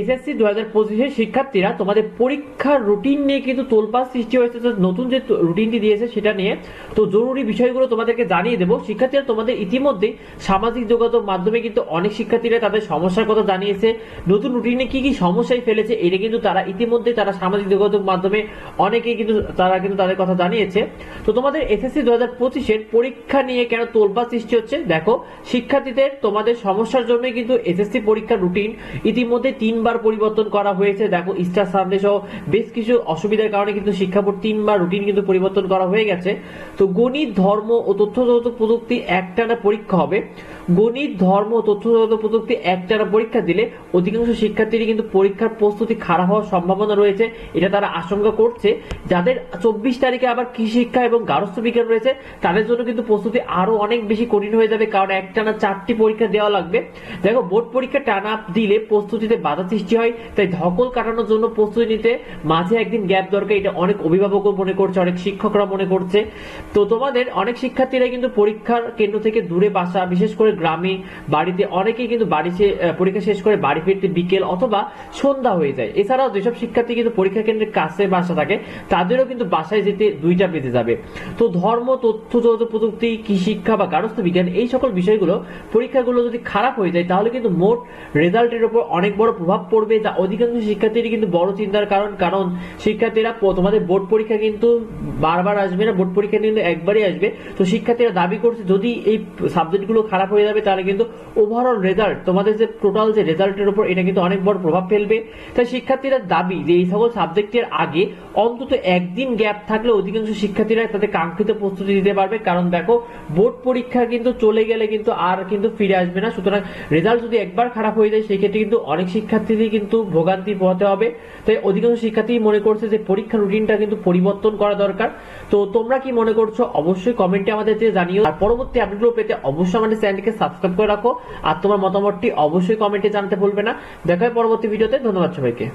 SSC দু হাজার পঁচিশের শিক্ষার্থীরা তোমাদের পরীক্ষার রুটিন নিয়ে কিন্তু তোলপাস সৃষ্টি হয়েছে। নতুন যে রুটিনটি দিয়েছে সেটা নিয়ে তো জরুরি বিষয়গুলো তোমাদেরকে জানিয়ে দেবো। শিক্ষার্থীরা তোমাদের ইতিমধ্যেই সামাজিক যোগাযোগ মাধ্যমে কিন্তু অনেক শিক্ষার্থীরা তাদের সমস্যার কথা জানিয়েছে। নতুন রুটিনে কি কি সমস্যায় ফেলেছে এটা কিন্তু তারা ইতিমধ্যে তারা সামাজিক যোগাযোগ মাধ্যমে অনেকেই কিন্তু তারা কিন্তু তাদের কথা জানিয়েছে। তো তোমাদের এসএসসি দু হাজার পঁচিশের পরীক্ষা নিয়ে কেন তোলপাস সৃষ্টি হচ্ছে? দেখো, শিক্ষার্থীদের তোমাদের সমস্যার জন্য কিন্তু এসএসসি পরীক্ষার রুটিন ইতিমধ্যে তিনবার পরিবর্তন করা হয়েছে। দেখো ইস্টার সানডে সহ বেশ কিছু অসুবিধার কারণে কিন্তু শিক্ষা বোর্ড তিনবার রুটিন কিন্তু পরিবর্তন করা হয়ে গেছে। তো গণিত, ধর্ম ও তথ্য যোগাযোগ প্রযুক্তি একটানা পরীক্ষা হবে। গণিত, ধর্ম ও তথ্য যোগাযোগ প্রযুক্তি একটানা পরীক্ষা দিলে অধিকাংশ শিক্ষার্থীরই কিন্তু পরীক্ষার প্রস্তুতি খারাপ হওয়ার সম্ভাবনা রয়েছে, এটা তারা আশঙ্কা করছে। যাদের চব্বিশ তারিখে আবার কৃষি শিক্ষা এবং গার্হস্থ্য বিজ্ঞান রয়েছে, তাদের জন্য কিন্তু প্রস্তুতি আরও অনেক বেশি কঠিন হয়ে যাবে, কারণ একটানা চারটি পরীক্ষা দেওয়া লাগবে। দেখো, বোর্ড পরীক্ষা টানা দিলে প্রস্তুতিতে বাধা সৃষ্টি হয় তাই ধকল কাটানোর জন্য প্রস্তুতি নিতে মাঝে একদিন গ্যাপ দরকার, এটা অনেক অভিভাবকও মনে করছে, অনেক শিক্ষকরা মনে করছে। তো তোমাদের অনেক শিক্ষার্থীরা কিন্তু পরীক্ষার কেন্দ্র থেকে দূরে বাসা, বিশেষ করে গ্রামে, বাড়িতে অনেকেই কিন্তু বাড়ি পরীক্ষা শেষ করে বাড়ি ফিরতে বিকেল অথবা সন্ধ্যা হয়ে যায়। এছাড়াও যেসব শিক্ষার্থী কিন্তু পরীক্ষা কেন্দ্রের কাছে বাসা থাকে, তাদেরও কিন্তু বাসায় যেতে দুইটা বেজে যাবে। তো ধর্ম, তথ্য, যোগাযোগ প্রযুক্তি, কি শিক্ষা বা গার্হস্থ্য বিজ্ঞান, এই সকল বিষয়গুলো পরীক্ষাগুলো যদি খারাপ হয়ে যায়, তাহলে কিন্তু মোট রেজাল্টের উপর অনেক বড় প্রভাব পড়বে যা অধিকাংশ শিক্ষার্থীরই কিন্তু বড় চিন্তার কারণ। কারণ শিক্ষার্থীরা তোমাদের বোর্ড পরীক্ষা কিন্তু বারবার আসবে না, বোর্ড পরীক্ষা কিন্তু একবারই আসবে। তো শিক্ষার্থীরা দাবি করছে, যদি এই সাবজেক্টগুলো খারাপ হয়ে যাবে, তাহলে কিন্তু ওভারঅল রেজাল্ট তোমাদের যে টোটাল যে রেজাল্টের উপর, এটা কিন্তু অনেক বড় প্রভাব ফেলবে। তাই শিক্ষার্থীরা দাবি যে এই সকল সাবজেক্টের আগে অন্তত একদিন গ্যাপ থাকলে অধিকাংশ শিক্ষার্থীরা তাদের কাঙ্ক্ষিত প্রস্তুতি দিতে পারবে। কারণ দেখো, বোর্ড পরীক্ষা কিন্তু চলে গেলে কিন্তু আর কিন্তু ফিরে আসবে না। সুতরাং রেজাল্ট যদি একবার খারাপ হয়ে যায়, সেক্ষেত্রে কিন্তু অনেক শিক্ষার্থীদের কিন্তু ভোগান্তি পোহাতে হবে। তাই অধিকাংশ শিক্ষার্থী মনে করছে যে পরীক্ষার রুটিনটা কিন্তু পরিবর্তন করা দরকার। তো তোমরা কি মনে করছ? অবশ্যই কমেন্টে আমাদের জানিও। আর পরবর্তী আপডেটগুলো পেতে অবশ্যই আমাদের চ্যানেলকে সাবস্ক্রাইব করে রাখো। আর তোমার মতামতটি অবশ্যই কমেন্টে জানতে ভুলবে না। দেখা হয় পরবর্তী ভিডিওতে ধন্যবাদ সবাইকে।